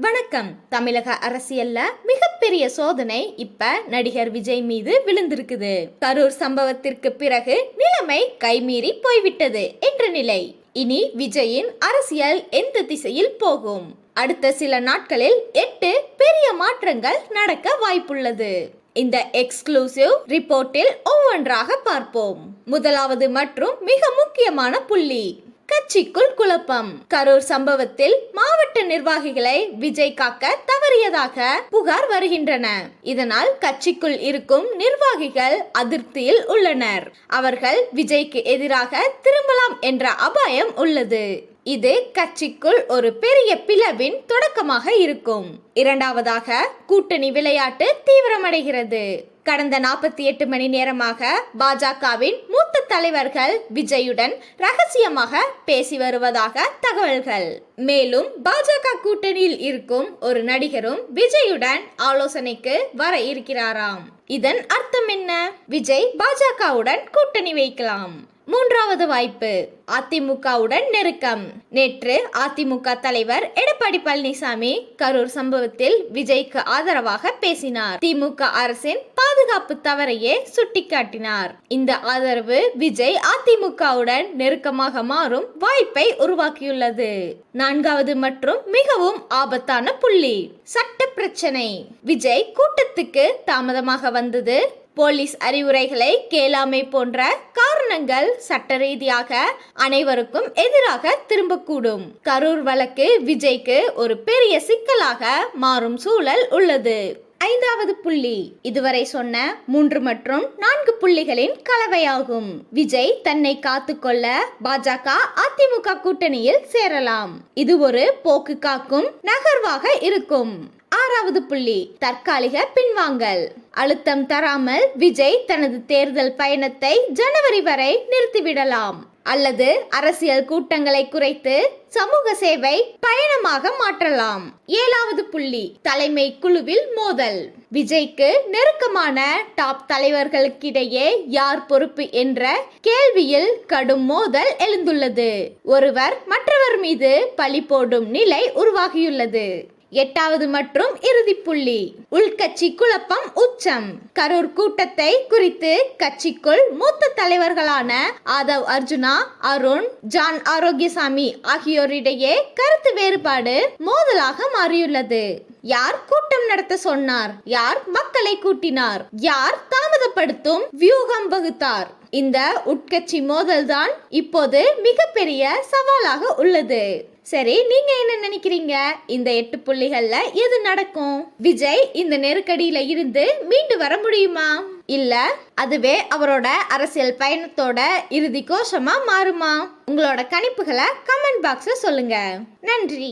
வணக்கம். தமிழக அரசியல்ல மிகப்பெரிய சோதனை இப்ப நடிகர் விஜய் மீது விழுந்திருக்குது. கரூர் சம்பவத்திற்கு பிறகு நிலைமை கைமீறி போய்விட்டது என்ற நிலை. இனி விஜயின் அரசியல் எந்த திசையில் போகும்? அடுத்த சில நாட்களில் எட்டு பெரிய மாற்றங்கள் நடக்க வாய்ப்புள்ளது. இந்த எக்ஸ்க்ளூசிவ் ரிப்போர்ட்டில் ஒவ்வொன்றாக பார்ப்போம். முதலாவது மற்றும் மிக முக்கியமான புள்ளி கட்சிக்குள் குழப்பம். கரூர் சம்பவத்தில் மாவட்ட நிர்வாகிகளை விஜய் காக்க தவறியதாக புகார் வருகின்றன. இதனால் கட்சிக்குள் இருக்கும் நிர்வாகிகள் அதிருப்தியில் உள்ளனர். அவர்கள் விஜய்க்கு எதிராக திரும்பலாம் என்ற அபாயம் உள்ளது. இது கட்சிக்குள் ஒரு பெரிய பிளவின் தொடக்கமாக இருக்கும். இரண்டாவதாக கூட்டணி விளையாட்டு தீவிரமடைகிறது. கடந்த நாற்பத்தி எட்டு மணி நேரமாக பாஜகவின் மூத்த தலைவர்கள் விஜயுடன் ரகசியமாக பேசி வருவதாக தகவல்கள். மேலும் பாஜக கூட்டணியில் இருக்கும் ஒரு நடிகரும் விஜயுடன் ஆலோசனைக்கு வர இருக்கிறாராம். இதன் அர்த்தம் என்ன? விஜய் பாஜகவுடன் கூட்டணி வைக்கலாம். மூன்றாவது வாய்ப்பு அதிமுகவுடன் நெருக்கம். நேற்று அதிமுக தலைவர் எடப்பாடி பழனிசாமி கரூர் சம்பவத்தில் விஜய்க்கு ஆதரவாக பேசினார். திமுக அரசின் பாதுகாப்பு தவறையே சுட்டிக்காட்டினார். இந்த ஆதரவு விஜய் அதிமுகவுடன் நெருக்கமாக மாறும் வாய்ப்பை உருவாக்கியுள்ளது. நான்காவது மற்றும் மிகவும் ஆபத்தான புள்ளி. சட்ட பிரச்சனை விஜய் கூட்டத்துக்கு தாமதமாக வந்தது. போலீஸ் அறிவுரைகளை கேளாமை போன்ற காரணங்கள் சட்ட ரீதியாக அனைவருக்கும் எதிராக திரும்பக்கூடும். கரூர் வழக்கு விஜய்க்கு ஒரு பெரிய சிக்கலாக மாறும் சூழல் உள்ளது. ஐந்தாவது புள்ளி. இதுவரை சொன்ன மூன்று மற்றும் நான்கு புள்ளிகளின் கலவையாகும். விஜய் தன்னை காத்துக்கொள்ள பாஜக அதிமுக கூட்டணியில் சேரலாம். இது ஒரு போக்கு காக்கும் நகர்வாக இருக்கும். ஆறாவது புள்ளி. தற்காலிக பின்வாங்கல். அழுத்தம் தராமல் விஜய் தனது தேர்தல் பயணத்தை ஜனவரி வரை நிறுத்திவிடலாம். அல்லது அரசியல் கூட்டங்களை குறைத்து சமூக சேவை பயணமாக மாற்றலாம். ஏழாவது புள்ளி தலைமை குழுவில் மோதல். விஜய்க்கு நெருக்கமான டாப் தலைவர்களுக்கிடையே யார் பொறுப்பு என்ற கேள்வியில் கடும் மோதல் எழுந்துள்ளது. ஒருவர் மற்றவர் மீது பழி போடும் நிலை உருவாகியுள்ளது. எட்டாவது மற்றும் இறுதி புள்ளி. உள்கட்சி குழப்பம் உச்சம். கரூர் கூட்டத்தை குறித்து கட்சிக்குள் மூத்த தலைவர்களான ஆதவ் அர்ஜுனா அருண் ஜான் ஆரோக்கியசாமி ஆகியோரிடையே கருத்து வேறுபாடு மோதலாக மாறியுள்ளது. யார் கூட்டம் நடத்த சொன்னார்? யார் மக்களை கூட்டினார்? யார் தாமதப்படுத்தும் வியூகம் வகுத்தார்? இந்த உட்கட்சி மோதல்தான் இப்போது மிகப்பெரிய சவாலாக உள்ளது. சரி நீங்க என்ன நினைக்கிறீங்க? இந்த எட்டு புள்ளிகள்ல எது நடக்கும்? விஜய் இந்த நெருக்கடியில இருந்து மீண்டு வர முடியுமா? இல்ல அதுவே அவரோட அரசியல் பயணத்தோட இறுதி கோஷமா மாறுமா? உங்களோட கணிப்புகளை கமெண்ட் பாக்ஸ்ல சொல்லுங்க. நன்றி.